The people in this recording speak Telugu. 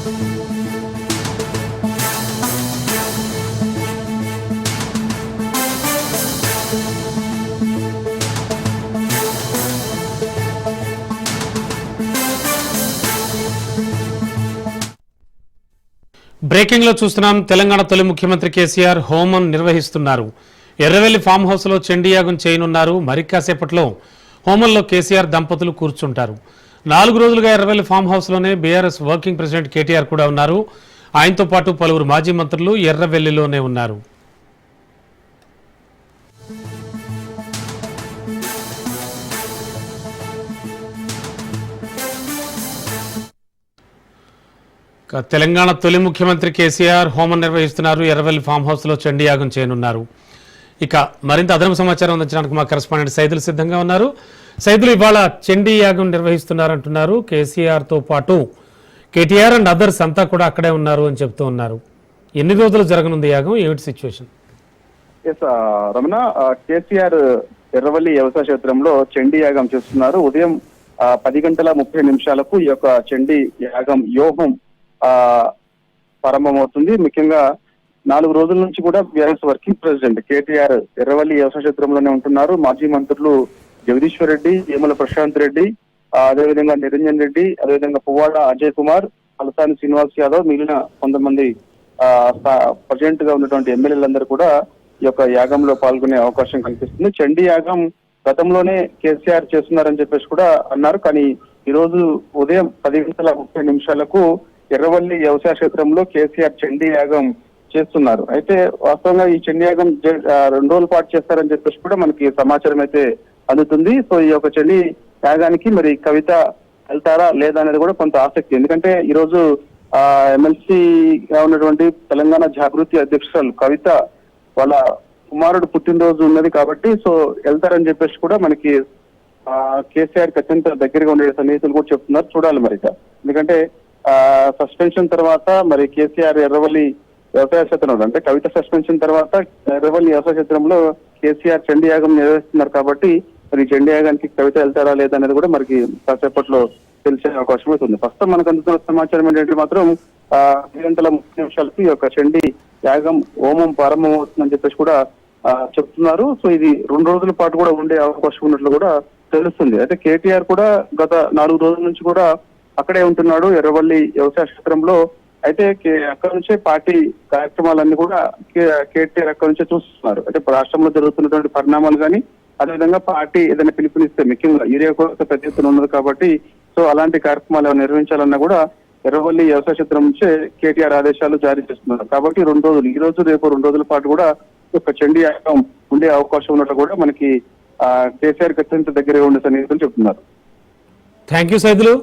బ్రేకింగ్లో చూస్తున్నాం తెలంగాణ తొలి ముఖ్యమంత్రి కేసీఆర్ హోమం నిర్వహిస్తున్నారు. ఎర్రవెల్లి ఫామ్ హౌస్లో చెండియాగం చేయనున్నారు. మరి కాసేపట్లో హోమంలో కేసీఆర్ దంపతులు కూర్చుంటారు. నాలుగు రోజులుగా ఎర్రవెల్లి ఫామ్ హౌస్లోనే బీఆర్ఎస్ వర్కింగ్ ప్రెసిడెంట్ కేటీఆర్ కూడా ఉన్నారు. ఆయనతో పాటు పలువురు మాజీ మంత్రులు ఎర్రవెల్లిలోనే ఉన్నారు. తెలంగాణ తొలి ముఖ్యమంత్రి కేసీఆర్ హోమం నిర్వహిస్తున్నారు. ఎర్రవెల్లి ఫామ్ హౌస్లో చండీయాగం చేయనున్నారు. ఇక మరింత అదనపు సమాచారం అందించడానికి మా కరెస్పాండెంట్ సైదులు సిద్ధంగా ఉన్నారు. సైదులు ఇవాళ చండీ యాగం నిర్వహిస్తున్నారంటున్నారు. కేసీఆర్తో పాటు కేటీఆర్ అండ్ అదర్స్ అంతా కూడా అక్కడే ఉన్నారు అని చెప్తూ ఉన్నారు. ఎన్ని రోజులు జరగనుంది యాగం? ఏమిటి సిచ్యువేషన్ ఎస్ రమణ కేసీఆర్ ఎర్రవల్లి వ్యవసాయ క్షేత్రంలో చండీ యాగం చేస్తున్నారు. ఉదయం పది గంటల ముప్పై నిమిషాలకు ఈ యొక్క చండీ యాగం యోగం ప్రారంభమవుతుంది. ముఖ్యంగా నాలుగు రోజుల నుంచి కూడా BRS working president KTR Erravalli వ్యవసాయ క్షేత్రంలోనే ఉంటున్నారు. మాజీ మంత్రులు జగదీశ్వర్ రెడ్డి వేముల ప్రశాంత్ రెడ్డి అదేవిధంగా నిరంజన్ రెడ్డి అదేవిధంగా పువ్వాడ అజయ్ కుమార్ అలసాని శ్రీనివాస్ యాదవ్ మిగిలిన కొంతమంది ప్రజెంట్గా ఉన్నటువంటి ఎమ్మెల్యేలందరూ కూడా ఈ యొక్క యాగంలో పాల్గొనే అవకాశం కనిపిస్తుంది చండీ యాగం గతంలోనే కేసీఆర్ చేస్తున్నారని చెప్పేసి కూడా అన్నారు. కానీ ఈ రోజు ఉదయం పది గంటల ముప్పై నిమిషాలకు ఎర్రవల్లి వ్యవసాయ క్షేత్రంలో కేసీఆర్ చండీ యాగం చేస్తున్నారు. అయితే వాస్తవంగా ఈ చండీ జ- రెండు రోజుల పాటు చేస్తారని చెప్పేసి కూడా మనకి సమాచారం అయితే అందుతుంది. సో ఈ యొక్క చండీ యాగానికి మరి కవిత వెళ్తారా లేదా అనేది కూడా కొంత ఆసక్తి. ఎందుకంటే ఈ రోజు ఆ ఎమ్మెల్సీగా ఉన్నటువంటి తెలంగాణ జాగృతి అధ్యక్షురాలు కవిత వాళ్ళ కుమారుడు పుట్టినరోజు ఉన్నది కాబట్టి సో వెళ్తారని చెప్పేసి కూడా మనకి ఆ కేసీఆర్కి అత్యంత దగ్గరగా ఉండే సన్నిహితులు కూడా చెప్తున్నారు. చూడాలి మరి ఇక. ఎందుకంటే ఆ సస్పెన్షన్ తర్వాత మరి కేసీఆర్ ఎర్రవల్లి వ్యవసాయ క్షేత్రంలో అంటే కవిత సస్పెన్షన్ తర్వాత ఎర్రవల్లి వ్యవసాయ క్షేత్రంలో కేసీఆర్ చండీ యాగం నిర్వహిస్తున్నారు కాబట్టి మరి చండీ యాగానికి కవిత వెళ్తారా లేదా అనేది కూడా మనకి కాసేపట్లో తెలిసే అవకాశం అవుతుంది ప్రస్తుతం మనకు అందుతున్న సమాచారం ఏంటంటే మాత్రం ఆ ఐదు గంటల ముప్పై నిమిషాలకి ఒక చండీ యాగం హోమం ప్రారంభం అవుతుందని చెప్పేసి కూడా చెప్తున్నారు. సో ఇది రెండు రోజుల పాటు కూడా ఉండే అవకాశం ఉన్నట్లు కూడా తెలుస్తుంది. అయితే కేటీఆర్ కూడా గత నాలుగు రోజుల నుంచి కూడా అక్కడే ఉంటున్నాడు. ఎర్రవల్లి వ్యవసాయ క్షేత్రంలో అయితే అక్కడ నుంచే పార్టీ కార్యక్రమాలన్నీ కూడా కేటీఆర్ అక్కడ నుంచే చూస్తున్నారు. అంటే రాష్ట్రంలో జరుగుతున్నటువంటి పరిణామాలు కానీ అదేవిధంగా పార్టీ ఏదైనా పిలుపునిస్తే ముఖ్యంగా యూరియా కొరత పెద్ద ఎత్తున ఉన్నది కాబట్టి సో అలాంటి కార్యక్రమాలు నిర్వహించాలన్నా కూడా ఎర్రవల్లి వ్యవసాయ క్షేత్రం నుంచే కేటీఆర్ ఆదేశాలు జారీ చేస్తున్నారు. కాబట్టి రెండు రోజులు ఈ రోజు రేపు రెండు రోజుల పాటు కూడా ఒక చండీ యాగం ఉండే అవకాశం ఉన్నట్టు కూడా మనకి కేసీఆర్కి అత్యంత దగ్గరగా ఉండే సన్నిహితులు చెప్తున్నారు. Thank you Saidulu.